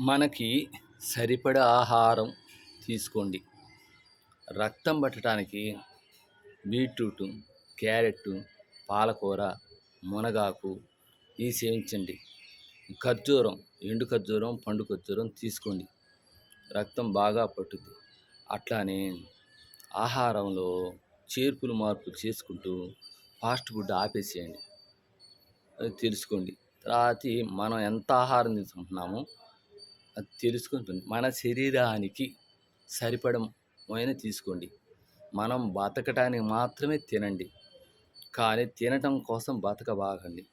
మనకి సరిపడా ఆహారం తీసుకోండి. రక్తం పట్టడానికి బీట్రూటు క్యారెట్ పాలకూర మునగాకు ఇవి సేవించండి ఖర్జూరం ఎండు ఖర్జూరం పండు ఖర్జూరం తీసుకోండి. రక్తం బాగా పట్టుద్ది. అట్లానే ఆహారంలో చేర్పులు మార్పులు చేసుకుంటూ ఫాస్ట్ ఫుడ్ ఆపేసేయండి. అది తెలుసుకోండి. తర్వాత మనం ఎంత ఆహారం తీసుకుంటున్నామో అది తెలుసుకుంటుంది. మన శరీరానికి సరిపడమైన తీసుకోండి. మనం బతకటానికి మాత్రమే తినండి. కానీ తినటం కోసం బతకబాకండి.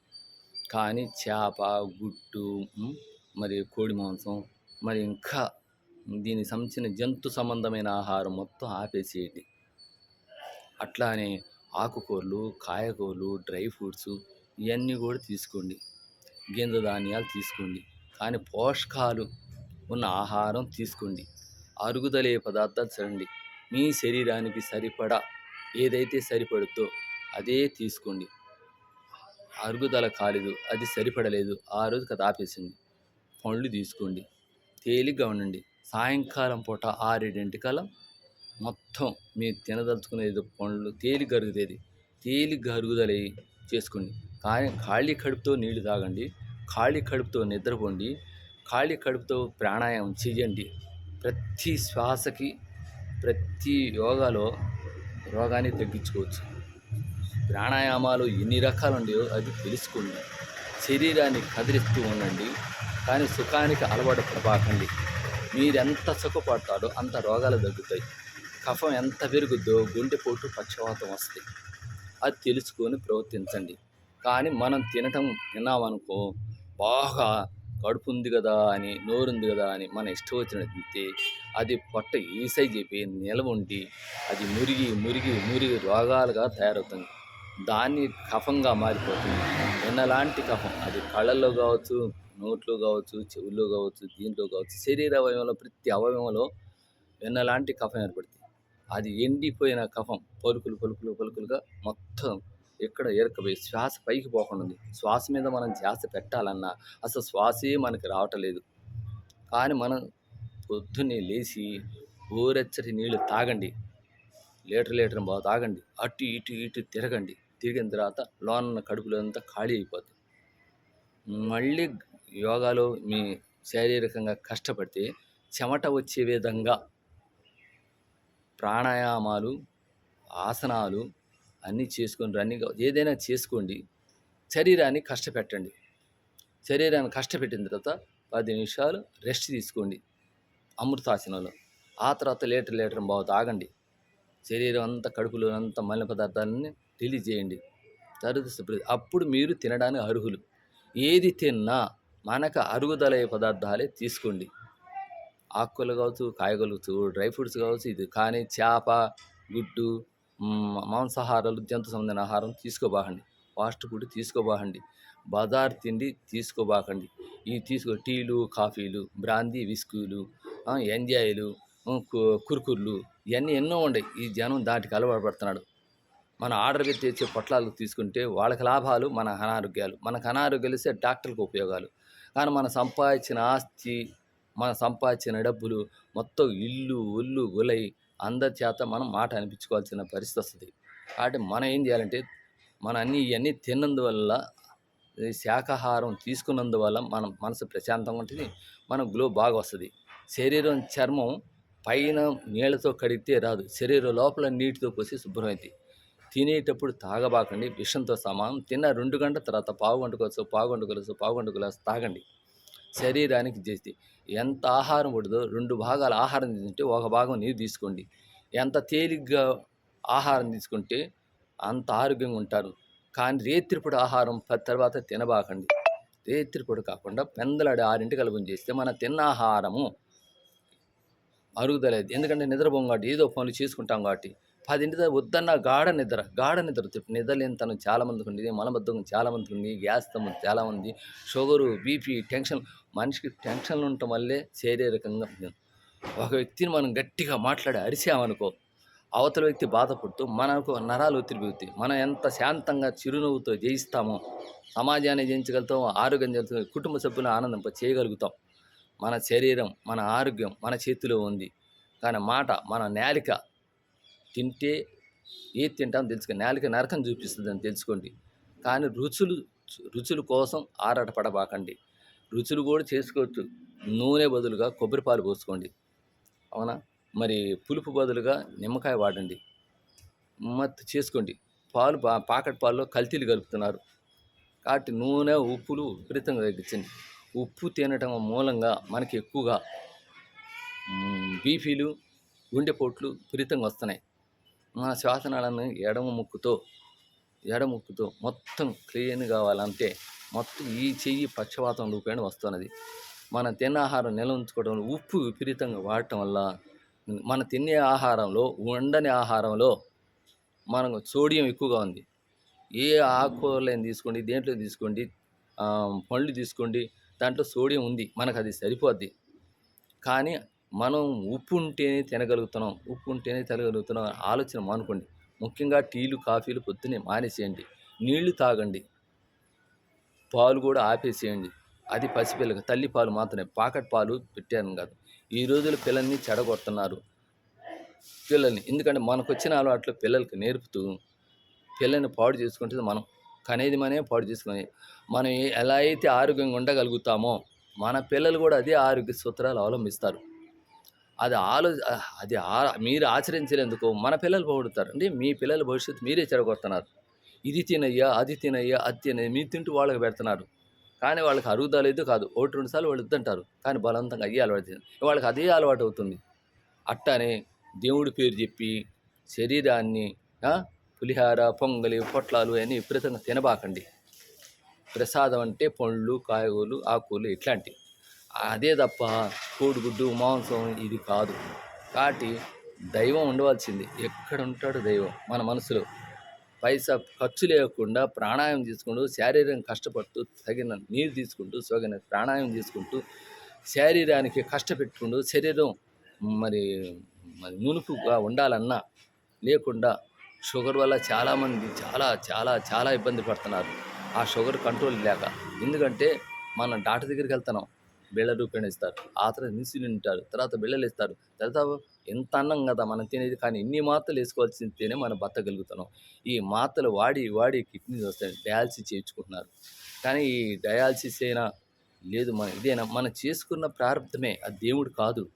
కానీ చేప గుట్టు మరియు మరి కోడి మాంసం మరి ఇంకా దీనికి సంబంధించిన జంతు సంబంధమైన ఆహారం మొత్తం ఆపేసేయండి. అట్లానే ఆకుకూరలు కాయగూరలు డ్రై ఫ్రూట్స్ ఇవన్నీ కూడా తీసుకోండి. గింజ ధాన్యాలు తీసుకోండి. కానీ పోషకాలు ఉన్న ఆహారం తీసుకోండి. అరుగుదలే పదార్థాలు తినండి. మీ శరీరానికి సరిపడా ఏదైతే సరిపడుతో అదే తీసుకోండి. అరుగుదల కాలేదు అది సరిపడలేదు ఆ రోజు కథ ఆపేసింది పండ్లు తీసుకోండి. తేలిగ్గా ఉండండి. సాయంకాలం పూట ఆరేడింటికల్లా మొత్తం మీరు తినదలుచుకునేది పండ్లు తేలిగ్గా అరుగుతుంది తేలిగ్గా అరుగుదల చేసుకోండి. కానీ ఖాళీ కడుపుతో నీళ్ళు తాగండి. ఖాళీ కడుపుతో నిద్రపోండి. ఖాళీ కడుపుతో ప్రాణాయామం చేయండి ప్రతి శ్వాసకి ప్రతి యోగాలో రోగాన్ని తగ్గించుకోవచ్చు. ప్రాణాయామాలు ఎన్ని రకాలు ఉన్నాయో అది తెలుసుకోండి. శరీరాన్ని కదిలిస్తూ ఉండండి. కానీ సుఖానికి అలవాటు పడబాకండి. మీరెంత సుఖపడతారో అంత రోగాలు తగ్గుతాయి. కఫం ఎంత పెరుగుద్దో గుండెపోటు పక్షవాతం వస్తాయి. అది తెలుసుకొని ప్రవర్తించండి. కానీ మనం తినటం తిన్నామనుకో బాగా కడుపు ఉంది కదా అని నోరు ఉంది కదా అని మన ఇష్టం వచ్చిన తింటే అది పొట్ట ఈసై చెప్పి నిలవ ఉండి అది మురిగి మురిగి మురిగి రోగాలుగా తయారవుతుంది. దాన్ని కఫంగా మారిపోతుంది. ఎన్నలాంటి కఫం. అది కళ్ళల్లో కావచ్చు నోట్లో కావచ్చు చెవుల్లో కావచ్చు దీంట్లో కావచ్చు శరీర అవయవంలో ప్రతి అవయవంలో వెన్నలాంటి కఫం ఏర్పడుతుంది. అది ఎండిపోయిన కఫం. పలుకులు పలుకులు పలుకులుగా మొత్తం ఎక్కడ ఏరకపోయి శ్వాస పైకి పోకుండా ఉంది. శ్వాస మీద మనం ధ్యాస పెట్టాలన్నా అసలు శ్వాసే మనకి రావటలేదు కానీ మనం పొద్దున్నే లేచి ఊరెచ్చటి నీళ్ళు తాగండి. లీటర్ లీటర్ బాగా తాగండి. అటు ఇటు ఇటు తిరగండి. తిరిగిన తర్వాత లోన కడుపులో అంతా ఖాళీ అయిపోతుంది మళ్ళీ యోగాలో మీ శారీరకంగా కష్టపడితే చెమట వచ్చే విధంగా ప్రాణాయామాలు ఆసనాలు అన్నీ చేసుకొని రన్నింగ్ ఏదైనా చేసుకోండి. శరీరాన్ని కష్టపెట్టండి. శరీరాన్ని కష్టపెట్టిన తర్వాత పది నిమిషాలు రెస్ట్ తీసుకోండి. అమృతాసనంలో. ఆ తర్వాత లీటర్ లీటర్ బాగా తాగండి. శరీరం అంతా కడుపులో అంతా మలిన పదార్థాలని రిలీజ్ చేయండి. తరువాత అప్పుడు మీరు తినడానికి అర్హులు. ఏది తిన్నా మనకు అరుగుదలయ్యే పదార్థాలే తీసుకోండి. ఆకుకూరలు కావచ్చు కాయగూరలు డ్రై ఫ్రూట్స్ కావచ్చు ఇది కానీ చేప గుడ్డు మాంసాహారాలు జంతు సంబంధమైన ఆహారం తీసుకోబాకండి. ఫాస్ట్ ఫుడ్ తీసుకోబాకండి. బజార్ తిండి తీసుకోబాకండి. ఇవి తీసుకో టీలు కాఫీలు బ్రాందీ విస్కీలు ఎంజాయ్లు కు- ఇవన్నీ ఎన్నో ఉన్నాయి ఈ జనం దాటికి అలవాటు పడుతున్నాడు. మన ఆర్డర్ పెట్టి తెచ్చే పొట్లాలు తీసుకుంటే వాళ్ళకి లాభాలు మన అనారోగ్యాలు. మనకు అనారోగ్యాలు ఇస్తే డాక్టర్లకు ఉపయోగాలు. కానీ మనం సంపాదించిన ఆస్తి మనం సంపాదించిన డబ్బులు మొత్తం ఇల్లు ఒళ్ళు గులై అందరి చేత మనం మాట అనిపించుకోవాల్సిన పరిస్థితి వస్తుంది. కాబట్టి మనం ఏం చేయాలంటే మన అన్ని ఇవన్నీ తిన్నందువల్ల శాకాహారం తీసుకున్నందువల్ల మన మనసు ప్రశాంతంగా ఉంటుంది మన గ్లో బాగా వస్తుంది. శరీరం చర్మం పైన నీళ్ళతో కడిగితే రాదు. శరీరం లోపల నీటితో పోసి శుభ్రమైంది తినేటప్పుడు తాగబాకండి విషంతో సమానం. తిన్న రెండు గంటల తర్వాత పావు గంట కోసం పావు గంట కొలసు పావు గంట కొలసు తాగండి. శరీరానికి చేస్తే ఎంత ఆహారం పడుదో రెండు భాగాల ఆహారం తీసుకుంటే ఒక భాగం నీరు తీసుకోండి. ఎంత తేలిగ్గా ఆహారం తీసుకుంటే అంత ఆరోగ్యంగా ఉంటారు. కానీ రేత్రిపూట ఆహారం తర్వాత తినబాకండి. రేత్రిపూట కాకుండా పెందలాడి ఆరింటికి కలుపుని చేస్తే మన తిన్న ఆహారము అరుగుదలేదు ఎందుకంటే నిద్రపోం కాబట్టి ఏదో పనులు చేసుకుంటాం కాబట్టి పదింటి వద్దన్న గాఢ నిద్ర గాఢ నిద్ర నిద్రలేని తను చాలామందికి ఉంది మలబద్ధకం చాలామందికి ఉంది గ్యాస్ తమ్ము చాలామంది షుగరు బీపీ టెన్షన్ మనిషికి టెన్షన్లు ఉండటం వల్లే శారీరకంగా ఒక వ్యక్తిని మనం గట్టిగా మాట్లాడి అరిసామనుకో అవతల వ్యక్తి బాధపడుతూ మనకు నరాలు ఒత్తిడి పెరుగుతాయి. మనం ఎంత శాంతంగా చిరునవ్వుతో జయిస్తామో సమాజాన్ని జయించగలుగుతాం ఆరోగ్యం జరుగుతాం కుటుంబ సభ్యులను ఆనందం చేయగలుగుతాం. మన శరీరం మన ఆరోగ్యం మన చేతిలో ఉంది. కానీ మాట మన నేలిక తింటే ఏది తింటామో తెలుసుకోండి నాలుక నరకం చూపిస్తుంది అని తెలుసుకోండి. కానీ రుచులు రుచుల కోసం ఆరాటపడబాకండి. రుచులు కూడా చేసుకోవచ్చు. నూనె బదులుగా కొబ్బరి పాలు పోసుకోండి. అవునా? మరి పులుపు బదులుగా నిమ్మకాయ వాడండి. మత్తు చేసుకోండి. పాలు పా పాకెట్ పాల్లో కల్తీలు కలుపుతున్నారు. కాబట్టి నూనె ఉప్పులు విపరీతంగా తగ్గించండి. ఉప్పు తినటం మూలంగా మనకి ఎక్కువగా బీపీలు గుండెపోట్లు విపరీతంగా వస్తున్నాయి. మన శ్వాసనాళాన్ని ఎడమ ముక్కుతో ఎడమ ముక్కుతో మొత్తం క్లీన్ కావాలంటే మొత్తం ఈ చెయ్యి పక్షవాతం రూపేణ వస్తున్నది. మనం తిన్న ఆహారం నిల్వ ఉంచుకోవడం ఉప్పు విపరీతంగా వాడటం వల్ల మన తినే ఆహారంలో వండని ఆహారంలో మనకు సోడియం ఎక్కువగా ఉంది. ఏ ఆకుకూరలేని తీసుకోండి దేంట్లో తీసుకోండి పండ్లు తీసుకోండి దాంట్లో సోడియం ఉంది మనకు అది సరిపోద్ది. కానీ మనం ఉప్పు ఉంటేనే తినగలుగుతున్నాం ఉప్పు ఉంటేనే తినగలుగుతున్నాం ఆలోచన మానుకోండి. ముఖ్యంగా టీలు కాఫీలు పొద్దున్నే మానేసేయండి. నీళ్ళు తాగండి. పాలు కూడా ఆపేసేయండి. అది పసిపిల్లకి తల్లి పాలు మాత్రమే. పాకెట్ పాలు పెట్టాను కాదు. ఈ రోజుల్లో పిల్లల్ని చెడగొడుతున్నారు. పిల్లల్ని ఎందుకంటే మనకు వచ్చిన అలవాట్లు పిల్లలకి నేర్పుతూ పిల్లల్ని పాడు చేసుకుంటే మనం కనేది మనమే పాడు చేసుకుని మనం ఎలా అయితే ఆరోగ్యంగా ఉండగలుగుతామో మన పిల్లలు కూడా అదే ఆరోగ్య సూత్రాలు అవలంబిస్తారు. అది ఆలో అది ఆ- మీరు ఆచరించలేందుకు మన పిల్లలు పోగొడతారు అంటే మీ పిల్లల భవిష్యత్తు మీరే చెడగొడుతున్నారు ఇది తినయ్యా అది తినయ్యా అది తినయ్యా మీరు తింటూ వాళ్ళకి పెడుతున్నారు. కానీ వాళ్ళకి అరుగుదలేదు కాదు. ఒకటి రెండు సార్లు వాళ్ళు వద్దంటారు. కానీ బలవంతంగా అయ్యే అలవాటు వాళ్ళకి అదే అలవాటు అవుతుంది. అట్టనే దేవుడి పేరు చెప్పి శరీరాన్ని పులిహార పొంగలి పొట్లాలు అని విపరీతంగా తినబాకండి. ప్రసాదం అంటే పండ్లు కాయగూరలు ఆకుకూరలు ఇట్లాంటివి. అదే తప్ప కోడిగుడ్డు మాంసం ఇది కాదు. కాబట్టి దైవం ఉండవలసింది. ఎక్కడ ఉంటాడు దైవం? మన మనసులో. పైసా ఖర్చు లేకుండా ప్రాణాయామం తీసుకుంటూ శారీరం కష్టపడుతూ తగిన నీరు తీసుకుంటూ తగిన ప్రాణాయామం తీసుకుంటూ శారీరానికి కష్టపెట్టుకుంటూ శరీరం మరి మరి మునుపుగా ఉండాలన్నా లేకుండా షుగర్ వల్ల చాలామంది చాలా చాలా చాలా ఇబ్బంది పడుతున్నారు. ఆ షుగర్ కంట్రోల్ లేక. ఎందుకంటే మనం డాక్టర్ దగ్గరికి వెళ్తున్నాం. బిళ్ళ రూపేణ ఇస్తారు ఆ తర్వాత ఇన్సులిన్ ఉంటారు తర్వాత బిళ్ళలు ఇస్తారు తర్వాత ఎంత అన్నం కదా మనం తినేది. కానీ ఇన్ని మాత్రలు వేసుకోవాల్సింది తినే మనం బతకగలుగుతున్నాం. ఈ మాత్రలు వాడి వాడి కిడ్నీస్ వస్తాయి. డయాలసిస్ చేయించుకుంటున్నారు. కానీ ఈ డయాలసిస్ అయినా లేదు మన ఇదేనా? మనం చేసుకున్న ప్రారంభమే అది దేవుడు కాదు.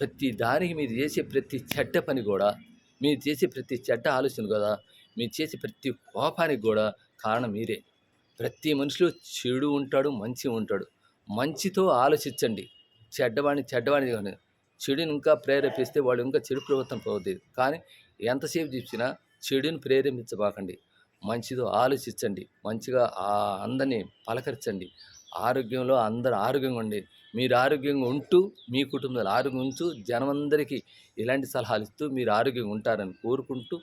ప్రతి దానికి మీరు చేసే ప్రతి చెడ్డ పని కూడా మీరు చేసే ప్రతి చెడ్డ ఆలోచన కూడా మీరు చేసే ప్రతి కోపానికి కూడా కారణం మీరే. ప్రతి మనిషిలో చెడు ఉంటాడు మంచి ఉంటాడు. మంచితో ఆలోచించండి. చెడ్డవాడిని చెడ్డవాడిని కానీ చెడుని ఇంకా ప్రేరేపిస్తే వాళ్ళు ఇంకా చెడు ప్రవర్తన పోతుంది కానీ ఎంతసేపు చూసినా చెడుని ప్రేరేపించబాకండి. మంచితో ఆలోచించండి. మంచిగా ఆ అందరినీ పలకరించండి. ఆరోగ్యంలో అందరు ఆరోగ్యంగా ఉండి మీరు ఆరోగ్యంగా ఉంటూ మీ కుటుంబాలు ఆరోగ్యం ఉంచు జనమందరికీ ఇలాంటి సలహాలు ఇస్తూ మీరు ఆరోగ్యంగా ఉంటారని కోరుకుంటూ